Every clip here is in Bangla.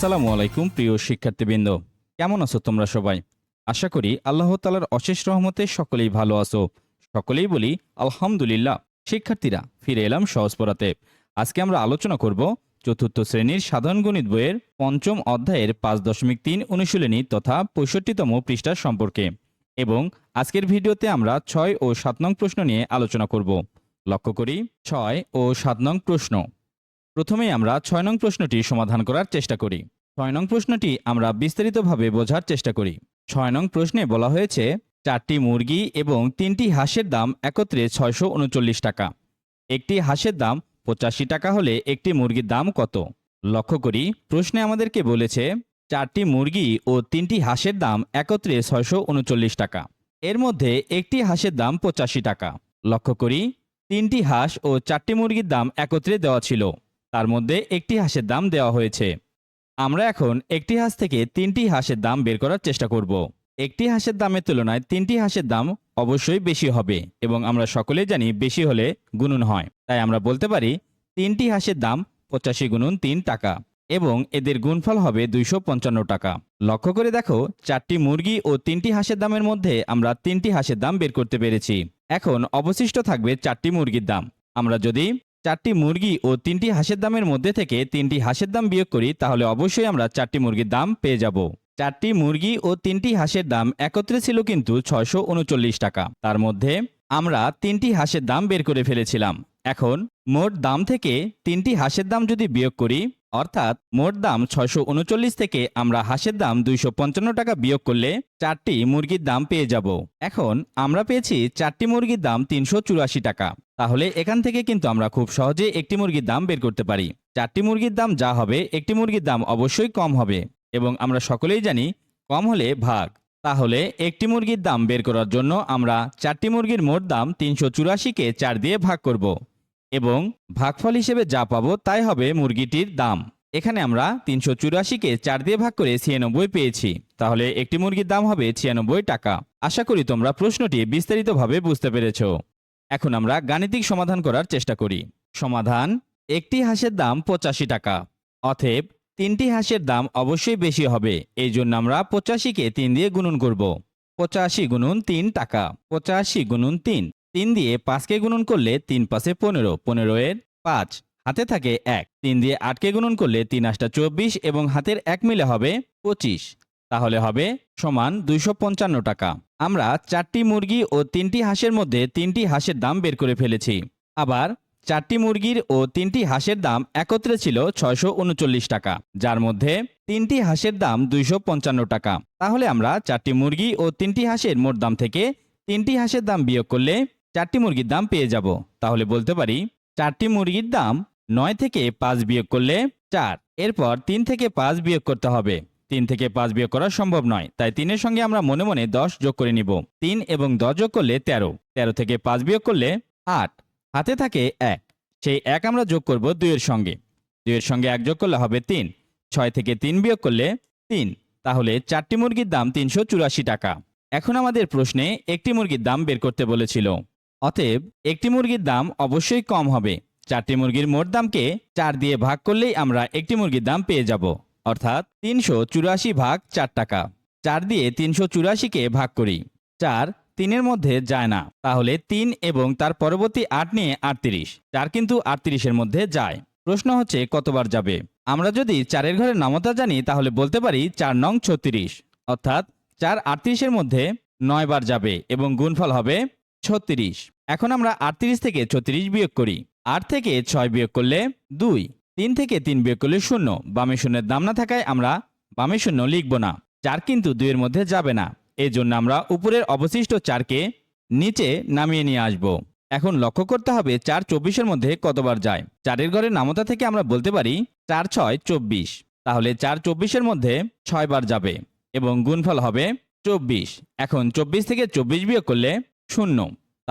আসসালামু আলাইকুম, প্রিয় শিক্ষার্থীবৃন্দ। কেমন আছো তোমরা সবাই? আশা করি আল্লাহ তালার অশেষ রহমতে সকলেই ভালো আছো। সকলেই বলি, আলহামদুলিল্লাহ। শিক্ষার্থীরা, ফিরে এলাম সহজ পড়াতে। আজকে আমরা আলোচনা করব চতুর্থ শ্রেণির সাধারণ গণিত বইয়ের পঞ্চম অধ্যায়ের পাঁচ দশমিক তিন অনুশীলনী তথা পঁয়ষট্টিতম পৃষ্ঠার সম্পর্কে এবং আজকের ভিডিওতে আমরা ছয় ও সাত নং প্রশ্ন নিয়ে আলোচনা করব। লক্ষ্য করি, ছয় ও সাত নং প্রশ্ন। প্রথমেই আমরা ছয় নং প্রশ্নটি সমাধান করার চেষ্টা করি। ছয় নং প্রশ্নটি আমরা বিস্তারিতভাবে বোঝার চেষ্টা করি। ছয় নং প্রশ্নে বলা হয়েছে, চারটি মুরগি এবং তিনটি হাঁসের দাম একত্রে ছয়শো উনচল্লিশ টাকা। একটি হাঁসের দাম পঁচাশি টাকা হলে একটি মুরগির দাম কত? লক্ষ্য করি, প্রশ্নে আমাদেরকে বলেছে, চারটি মুরগি ও তিনটি হাঁসের দাম একত্রে ছয়শো উনচল্লিশ টাকা। এর মধ্যে একটি হাঁসের দাম পঁচাশি টাকা। লক্ষ্য করি, তিনটি হাঁস ও চারটি মুরগির দাম একত্রে দেওয়া ছিল। তার মধ্যে একটি হাঁসের দাম দেওয়া হয়েছে। আমরা এখন একটি হাঁস থেকে তিনটি হাঁসের দাম বের করার চেষ্টা করব। একটি হাঁসের দামের তুলনায় তিনটি হাঁসের দাম অবশ্যই বেশি হবে এবং আমরা সকলেই জানি বেশি হলে গুণন হয়। তাই আমরা বলতে পারি, তিনটি হাঁসের দাম পঁচাশি গুণন তিন টাকা এবং এদের গুণফল হবে দুইশো পঞ্চান্ন টাকা। লক্ষ্য করে দেখো, চারটি মুরগি ও তিনটি হাঁসের দামের মধ্যে আমরা তিনটি হাঁসের দাম বের করতে পেরেছি। এখন অবশিষ্ট থাকবে চারটি মুরগির দাম। আমরা যদি চারটি মুরগি ও তিনটি হাঁসের দামের মধ্যে থেকে তিনটি হাঁসের দাম বিয়োগ করি, তাহলে অবশ্যই আমরা চারটি মুরগির দাম পেয়ে যাব। চারটি মুরগি ও তিনটি হাঁসের দাম একত্রে ছিল কিন্তু ছয়শো উনচল্লিশ টাকা। তার মধ্যে আমরা তিনটি হাঁসের দাম বের করে ফেলেছিলাম। এখন মোট দাম থেকে তিনটি হাঁসের দাম যদি বিয়োগ করি অর্থাৎ মোট দাম ছয়শো উনচল্লিশ থেকে আমরা হাঁসের দাম দুইশো পঞ্চান্ন টাকা বিয়োগ করলে চারটি মুরগির দাম পেয়ে যাব। এখন আমরা পেয়েছি চারটি মুরগির দাম তিনশো চুরাশি টাকা। তাহলে এখান থেকে কিন্তু আমরা খুব সহজে একটি মুরগির দাম বের করতে পারি। চারটি মুরগির দাম যা হবে, একটি মুরগির দাম অবশ্যই কম হবে এবং আমরা সকলেই জানি কম হলে ভাগ। তাহলে একটি মুরগির দাম বের করার জন্য আমরা চারটি মুরগির মোট দাম তিনশো চুরাশিকে চার দিয়ে ভাগ করব। এবং ভাগফল হিসেবে যা পাবো তাই হবে মুরগিটির দাম। এখানে আমরা তিনশো চুরাশিকে চার দিয়ে ভাগ করে ছিয়ানব্বই পেয়েছি। তাহলে একটি মুরগির দাম হবে ছিয়ানব্বই টাকা। আশা করি তোমরা প্রশ্নটি বিস্তারিতভাবে বুঝতে পেরেছ। এখন আমরা গাণিতিক সমাধান করার চেষ্টা করি। সমাধান, একটি হাঁসের দাম পঁচাশি টাকা। অতএব, তিনটি হাঁসের দাম অবশ্যই বেশি হবে। এই জন্য আমরা পঁচাশিকে তিন দিয়ে গুণন করব। পঁচাশি গুণন তিন টাকা। পঁচাশি গুণন তিন। তিন দিয়ে পাঁচকে গুণন করলে তিন পাশে পনেরো পনেরো এর পাঁচ। হাতে থাকে এক। তিন দিয়ে আটকে গুণন করলে তিন আটটা চব্বিশ এবং হাতের এক মিলে হবে পঁচিশ। তাহলে হবে সমান দুইশো পঞ্চান্ন টাকা। আমরা চারটি মুরগি ও তিনটি হাঁসের মধ্যে তিনটি হাঁসের দাম বের করে ফেলেছি। আবার চারটি মুরগির ও তিনটি হাঁসের দাম একত্রে ছিল ছয়শো উনচল্লিশ টাকা, যার মধ্যে তিনটি হাঁসের দাম দুইশো পঞ্চান্ন টাকা। তাহলে আমরা চারটি মুরগি ও তিনটি হাঁসের মোট দাম থেকে তিনটি হাঁসের দাম বিয়োগ করলে চারটি মুরগির দাম পেয়ে যাব। তাহলে বলতে পারি, চারটি মুরগির দাম নয় থেকে পাঁচ বিয়োগ করলে চার। এরপর তিন থেকে পাঁচ বিয়োগ করতে হবে। তিন থেকে পাঁচ বিয়োগ করা সম্ভব নয়। তাই তিনের সঙ্গে আমরা মনে মনে দশ যোগ করে নিব। তিন এবং দশ যোগ করলে তেরো। তেরো থেকে পাঁচ বিয়োগ করলে আট। হাতে থাকে এক। সেই এক আমরা যোগ করব দুইয়ের সঙ্গে। দুইয়ের সঙ্গে এক যোগ করলে হবে তিন। ছয় থেকে তিন বিয়োগ করলে তিন। তাহলে চারটি মুরগির দাম তিনশো চুরাশি টাকা। এখন আমাদের প্রশ্নে একটি মুরগির দাম বের করতে বলেছিল। অতএব একটি মুরগির দাম অবশ্যই কম হবে। চারটি মুরগির মোট দামকে চার দিয়ে ভাগ করলেই আমরা একটি মুরগির দাম পেয়ে যাব। অর্থাৎ তিনশো চুরাশি ভাগ চার টাকা। চার দিয়ে তিনশো চুরাশিকে ভাগ করি। চার তিনের মধ্যে যায় না। তাহলে তিন এবং তার পরবর্তী আট নিয়ে আটত্রিশ। চার কিন্তু আটত্রিশের মধ্যে যায়। প্রশ্ন হচ্ছে, কতবার যাবে? আমরা যদি চারের ঘরের নামতা জানি, তাহলে বলতে পারি চার নং ছত্রিশ। অর্থাৎ চার আটত্রিশের মধ্যে নয় বার যাবে এবং গুণফল হবে ছত্রিশ। এখন আমরা আটত্রিশ থেকে ছত্রিশ বিয়োগ করি। আট থেকে ছয় বিয়োগ করলে দুই। তিন থেকে তিন বিয়োগ করলে শূন্য। বামে শূন্যের দাম না থাকায় আমরা বামে শূন্য লিখব না। চার কিন্তু দুইয়ের মধ্যে যাবে না। এই জন্য আমরা উপরের অবশিষ্ট চারকে নিচে নামিয়ে নিয়ে আসব। এখন লক্ষ্য করতে হবে চার চব্বিশের মধ্যে কতবার যায়। চারের ঘরের নামতা থেকে আমরা বলতে পারি চার ছয় চব্বিশ। তাহলে চার চব্বিশের মধ্যে ছয় বার যাবে এবং গুণফল হবে চব্বিশ। এখন চব্বিশ থেকে চব্বিশ বিয়োগ করলে শূন্য।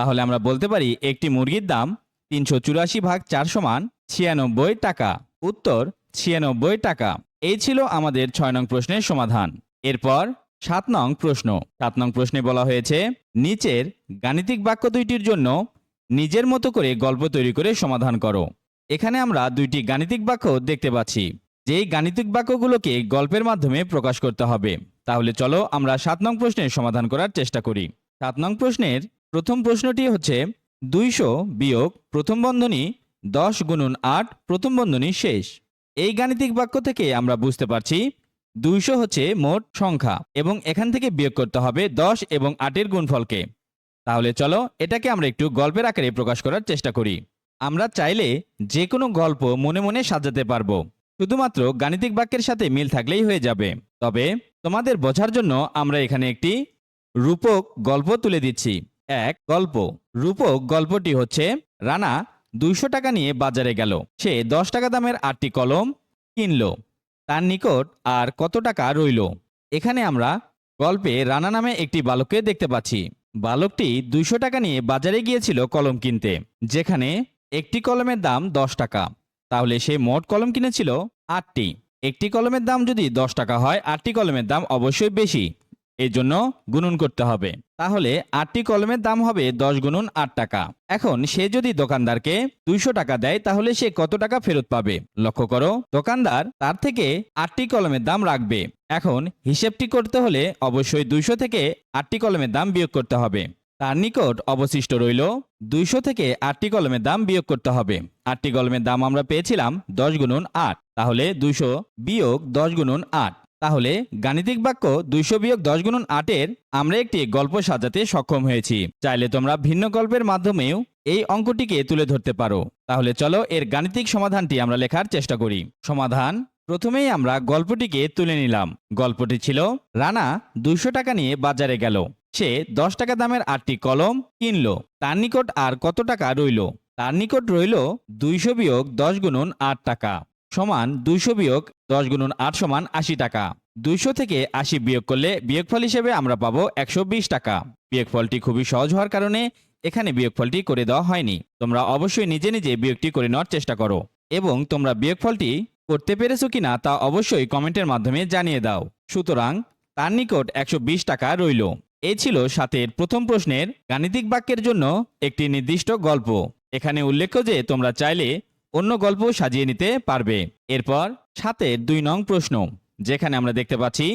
তাহলে আমরা বলতে পারি একটি মুরগির দাম তিনশো চুরাশি ভাগ চার সমান ছিয়ানব্বই টাকা। উত্তর, ছিয়ানব্বই টাকা। এই ছিল আমাদের ছয় নং প্রশ্নের সমাধান। এরপর সাত নং প্রশ্ন। সাত নং প্রশ্নে বলা হয়েছে, নিচের গাণিতিক বাক্য দুইটির জন্য নিজের মতো করে গল্প তৈরি করে সমাধান করো। এখানে আমরা দুইটি গাণিতিক বাক্য দেখতে পাচ্ছি। যেই গাণিতিক বাক্যগুলোকে গল্পের মাধ্যমে প্রকাশ করতে হবে। তাহলে চলো আমরা সাত নং প্রশ্নের সমাধান করার চেষ্টা করি। সাত নং প্রশ্নের প্রথম প্রশ্নটি হচ্ছে দুইশো বিয়োগ প্রথম বন্ধনী দশ গুণন আট প্রথম বন্ধনী শেষ। এই গাণিতিক বাক্য থেকে আমরা বুঝতে পারছি দুইশো হচ্ছে মোট সংখ্যা এবং এখান থেকে বিয়োগ করতে হবে দশ এবং আটের গুণফলকে। তাহলে চলো এটাকে আমরা একটু গল্পের আকারে প্রকাশ করার চেষ্টা করি। আমরা চাইলে যে কোনো গল্প মনে মনে সাজাতে পারব। শুধুমাত্র গাণিতিক বাক্যের সাথে মিল থাকলেই হয়ে যাবে। তবে তোমাদের বোঝার জন্য আমরা এখানে একটি রূপক গল্প তুলে দিচ্ছি। এক গল্প। রূপক গল্পটি হচ্ছে, রানা দুইশো টাকা নিয়ে বাজারে গেল। সে দশ টাকা দামের আটটি কলম কিনল। তার নিকট আর কত টাকা রইল? এখানে আমরা গল্পে রানা নামে একটি বালককে দেখতে পাচ্ছি। বালকটি দুইশো টাকা নিয়ে বাজারে গিয়েছিল কলম কিনতে, যেখানে একটি কলমের দাম দশ টাকা। তাহলে সে মোট কলম কিনেছিল আটটি। একটি কলমের দাম যদি দশ টাকা হয়, আটটি কলমের দাম অবশ্যই বেশি। এই জন্য গুণন করতে হবে। তাহলে আটটি কলমের দাম হবে দশ গুণন আট টাকা। এখন সে যদি দোকানদারকে দুইশো টাকা দেয়, তাহলে সে কত টাকা ফেরত পাবে? লক্ষ্য করো, দোকানদার তার থেকে আটটি কলমের দাম রাখবে। এখন হিসেবটি করতে হলে অবশ্যই দুইশো থেকে আটটি কলমের দাম বিয়োগ করতে হবে। তার নিকট অবশিষ্ট রইল দুইশো থেকে আটটি কলমের দাম বিয়োগ করতে হবে। আটটি কলমের দাম আমরা পেয়েছিলাম দশ গুণন আট। তাহলে দুইশো বিয়োগ দশ গুণন আট। তাহলে গাণিতিক বাক্য দুইশো বিয়োগ দশ গুণন আটের আমরা একটি গল্প সাজাতে সক্ষম হয়েছি। চাইলে তোমরা ভিন্ন গল্পের মাধ্যমেও এই অঙ্কটিকে তুলে ধরতে পারো। তাহলে চলো এর গাণিতিক সমাধানটি আমরা লেখার চেষ্টা করি। সমাধান, প্রথমেই আমরা গল্পটিকে তুলে নিলাম। গল্পটি ছিল, রানা দুইশো টাকা নিয়ে বাজারে গেল। সে দশ টাকা দামের আটটি কলম কিনলো। তার নিকট আর কত টাকা রইল? তার নিকট রইল দুইশো বিয়োগ দশ গুণন আট টাকা। সমান দুইশো বিয়োগ দশ গুণন আট সমান আশি টাকা। দুইশো থেকে আশি বিয়োগ করলে বিয়োগফল হিসেবে আমরা পাবো একশো বিশ টাকা। বিয়োগফলটি খুবই সহজ হওয়ার কারণে এখানে বিয়োগফলটি করে দেওয়া হয়নি। তোমরা অবশ্যই নিজে নিজে বিয়োগটি করে নেওয়ার চেষ্টা করো। এবং তোমরা বিয়োগফলটি করতে পেরেছ কিনা তা অবশ্যই কমেন্টের মাধ্যমে জানিয়ে দাও। সুতরাং তার নিকট একশো বিশ টাকা রইল। এ ছিল সাতের প্রথম প্রশ্নের গাণিতিক বাক্যের জন্য একটি নির্দিষ্ট গল্প। এখানে উল্লেখ্য যে তোমরা চাইলে অন্য গল্প সাজিয়ে নিতে পারবে। এরপর সাতের দুই নং প্রশ্ন, যেখানে আমরা দেখতে পাচ্ছি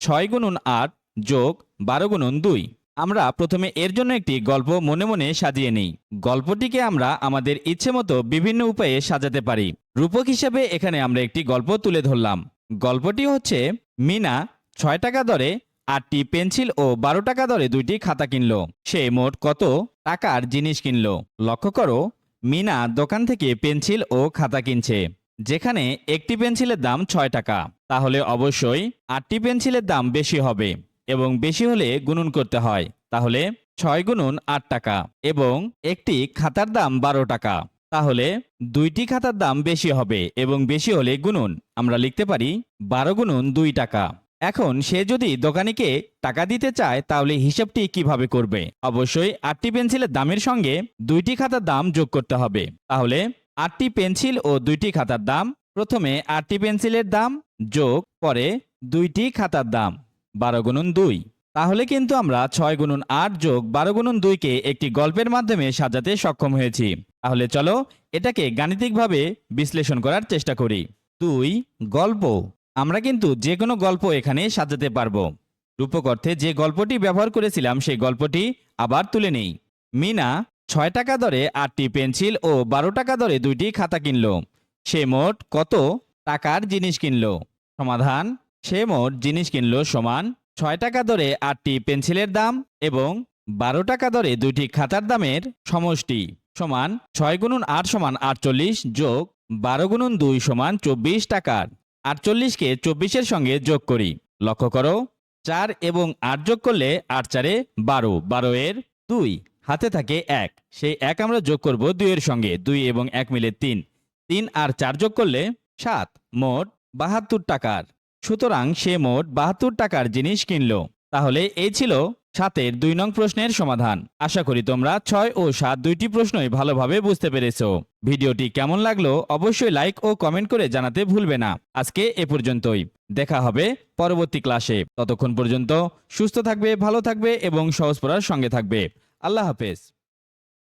ছয় গুণন আট যোগ বারো গুণন দুই। আমরা প্রথমে এর জন্য একটি গল্প মনে মনে সাজিয়ে নিই। গল্পটিকে আমরা আমাদের ইচ্ছে মতো বিভিন্ন উপায়ে সাজাতে পারি। রূপক হিসেবে এখানে আমরা একটি গল্প তুলে ধরলাম। গল্পটি হচ্ছে, মিনা ছয় টাকা দরে আটটি পেন্সিল ও বারো টাকা দরে দুইটি খাতা কিনল। সে মোট কত টাকার জিনিস কিনলো? লক্ষ্য করো মিনা দোকান থেকে পেন্সিল ও খাতা কিনছে, যেখানে একটি পেন্সিলের দাম ছয় টাকা। তাহলে অবশ্যই আটটি পেন্সিলের দাম বেশি হবে এবং বেশি হলে গুণন করতে হয়। তাহলে ছয় গুণন আট টাকা এবং একটি খাতার দাম বারো টাকা। তাহলে দুইটি খাতার দাম বেশি হবে এবং বেশি হলে গুণন, আমরা লিখতে পারি বারো গুণন দুই টাকা। এখন সে যদি দোকানিকে টাকা দিতে চায়, তাহলে হিসাবটি কীভাবে করবে? অবশ্যই আটটি পেন্সিলের দামের সঙ্গে দুইটি খাতার দাম যোগ করতে হবে। তাহলে আটটি পেন্সিল ও দুইটি খাতার দাম, প্রথমে আটটি পেন্সিলের দাম যোগ, পরে দুইটি খাতার দাম, বারো গুণন দুই। তাহলে কিন্তু আমরা ছয় গুণন আট যোগ বারো গুণন দুইকে একটি গল্পের মাধ্যমে সাজাতে সক্ষম হয়েছি। তাহলে চলো এটাকে গাণিতিকভাবে বিশ্লেষণ করার চেষ্টা করি। দুই, গল্প। আমরা কিন্তু যে কোনো গল্প এখানে সাজাতে পারব। রূপক অর্থে যে গল্পটি ব্যবহার করেছিলাম, সেই গল্পটি আবার তুলে নেই। মিনা ছয় টাকা দরে আটটি পেন্সিল ও বারো টাকা দরে দুইটি খাতা কিনল। সে মোট কত টাকার জিনিস কিনল? সমাধান, সে মোট জিনিস কিনল সমান ছয় টাকা দরে আটটি পেন্সিলের দাম এবং বারো টাকা দরে দুইটি খাতার দামের সমষ্টি সমান ছয় গুণুন আট সমান আটচল্লিশ যোগ বারো গুণুন দুই সমান চব্বিশ টাকার। আটচল্লিশকে চব্বিশের সঙ্গে যোগ করি। লক্ষ্য করো, চার এবং আট যোগ করলে আট চারে বারো। বারো এর দুই, হাতে থাকে এক। সেই এক আমরা যোগ করব দুইয়ের সঙ্গে। দুই এবং এক মিলে তিন। তিন আর চার যোগ করলে সাত। মোট বাহাত্তর টাকার। সুতরাং সে মোট বাহাত্তর টাকার জিনিস কিনল। তাহলে এই ছিল সাতের দুই নং প্রশ্নের সমাধান। আশা করি তোমরা ছয় ও সাত দুইটি প্রশ্নই ভালোভাবে বুঝতে পেরেছ। ভিডিওটি কেমন লাগল অবশ্যই লাইক ও কমেন্ট করে জানাতে ভুলবে না। আজকে এ পর্যন্তই। দেখা হবে পরবর্তী ক্লাসে। ততক্ষণ পর্যন্ত সুস্থ থাকবে, ভালো থাকবে এবং সহজ পড়ার সঙ্গে থাকবে। আল্লাহ হাফেজ।